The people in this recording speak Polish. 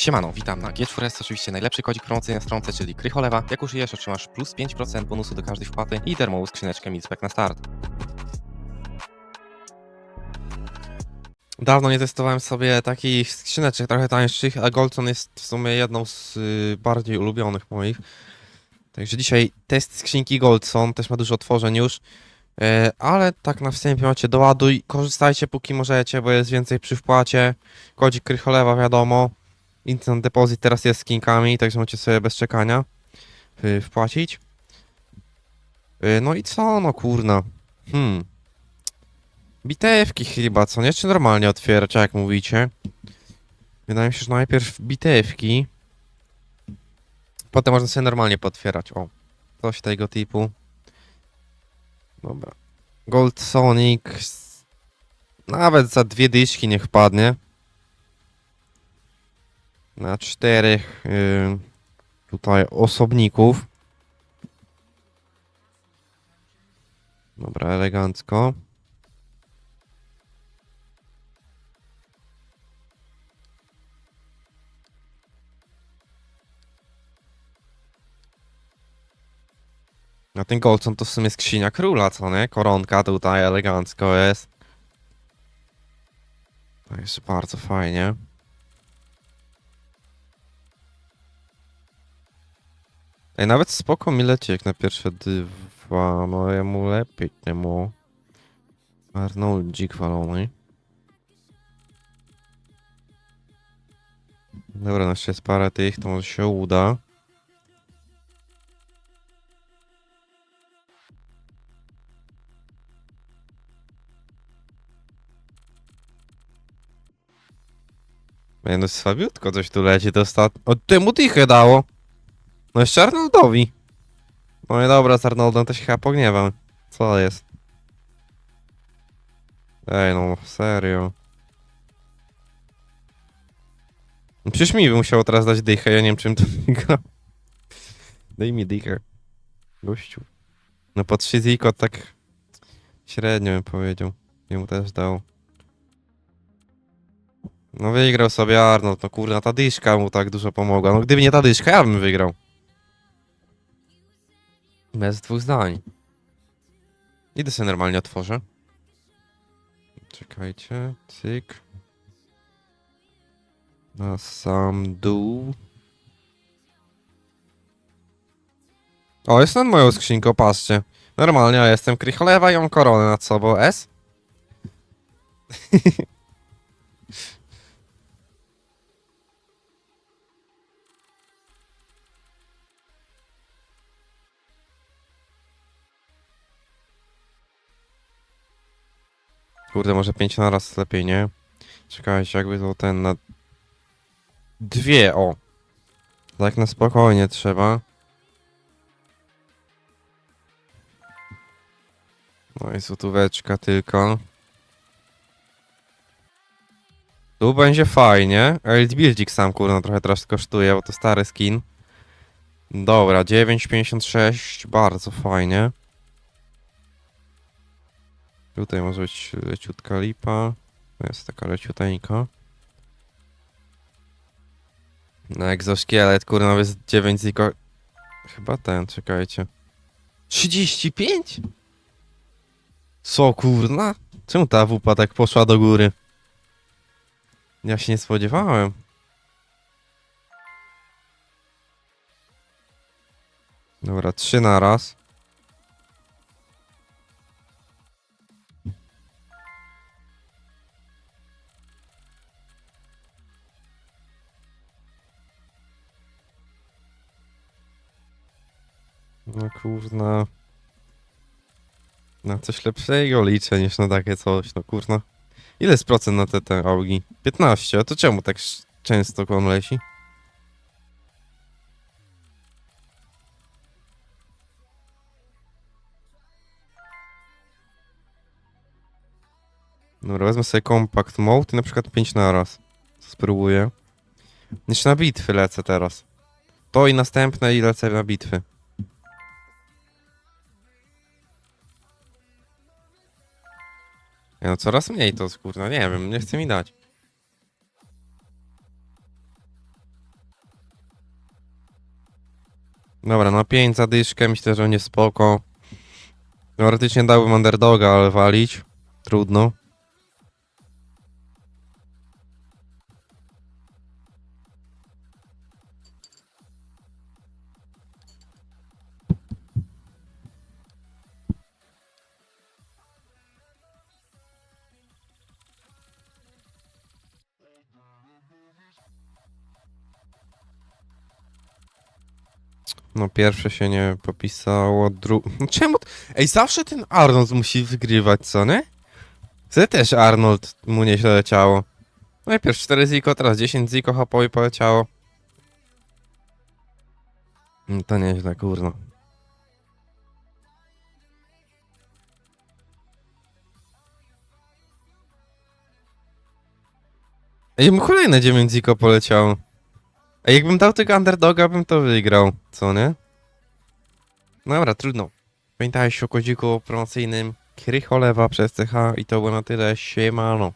Siemano, witam na G4S, oczywiście najlepszy kodzik promocyjny na stronce, czyli Krycholewa. Jak użyjesz, otrzymasz plus 5% bonusu do każdej wpłaty i darmową skrzyneczkę Milspec na start. Dawno nie testowałem sobie takich skrzyneczek trochę tańszych, a Goldson jest w sumie jedną z y, bardziej ulubionych moich. Także dzisiaj test skrzynki Goldson, też ma dużo otworzeń już. E, ale tak na wstępie macie doładuj, korzystajcie póki możecie, bo jest więcej przy wpłacie. Kodzik Krycholewa wiadomo. Instant Deposit teraz jest z kinkami, także możecie sobie bez czekania y, wpłacić. Y, No i co, no kurna. Hmm. Bitewki chyba, co nie? Czy normalnie otwierać, jak mówicie? Wydaje mi się, że najpierw bitewki. Potem można sobie normalnie potwierać. O, coś tego typu. Dobra. Gold Sonic. Nawet za dwie dyszki niech wpadnie na czterech y, tutaj osobników. Dobra, elegancko. A ten Goldson to w sumie skrzynia króla, co nie? Koronka tutaj elegancko jest. To jest bardzo fajnie. Ej, nawet spoko mi leci jak na pierwsze dwa, no jemu lepiej temu. Arnoldzik walony. Dobra, no jeszcze jest parę tych, to może się uda. Ej, no słabiutko coś tu leci, to ostatnio... O, temu dychę dało! No jeszcze Arnoldowi. No i dobra, z Arnoldem to się chyba pogniewam. Co jest? Ej, no serio. No Przecież mi by musiało teraz dać dychę, ja nie wiem czym to wygra. Daj mi dychę. Gościu. No pod Shiziko tak średnio bym powiedział. Nie mu też dał. No wygrał sobie Arnold, no kurna, ta dyszka mu tak dużo pomogła. No gdyby nie ta dyszka, ja bym wygrał. Bez dwóch zdań. Idę sobie normalnie otworzę. Czekajcie. Cyk. Na sam dół. O, jest nad moją skrzynką, patrzcie. Normalnie, ja jestem Krycholewa i mam koronę nad sobą. S? Kurde, może pięć na raz lepiej, nie? Czekajcie, jakby to ten na... Dwie, o! Tak na spokojnie trzeba. No i złotóweczka tylko. Tu będzie fajnie. Elite sam kurno trochę teraz kosztuje, bo to stary skin. Dobra, 9,56, bardzo fajnie. Tutaj może być leciutka lipa. To jest taka leciuteńka. Na egzoszkielet, kurna, jest 9 ziko... Chyba ten, czekajcie. 35? Co, kurna? Czemu ta wupa tak poszła do góry? Ja się nie spodziewałem. Dobra, trzy na raz. No kurna. Na coś lepszego liczę niż na takie coś, no kurna. Ile jest procent na te, te augi? 15, a to czemu tak często on leci? Dobra, wezmę sobie compact mode i na przykład 5 na raz. Spróbuję. Jeszcze na bitwy lecę teraz. To i następne i lecę na bitwy. No coraz mniej to, kurna, nie wiem, nie chce mi dać. Dobra, no 5 za dyszkę, myślę, że nie spoko. Teoretycznie dałbym underdoga, ale walić. Trudno. No pierwsze się nie popisało, dru... Czemu? Ej, zawsze ten Arnold musi wygrywać, co nie? Wtedy też Arnold mu nieźle leciało. Najpierw 4 ziko, teraz 10 ziko hapowi poleciało. No To nieźle, kurno. Ej, mu kolejne 9 ziko poleciało. A jakbym dał tego underdoga, bym to wygrał, co nie? Dobra, trudno. Pamiętajcie o kodziku promocyjnym Krycholewa przez CH i to było na tyle. Siemano.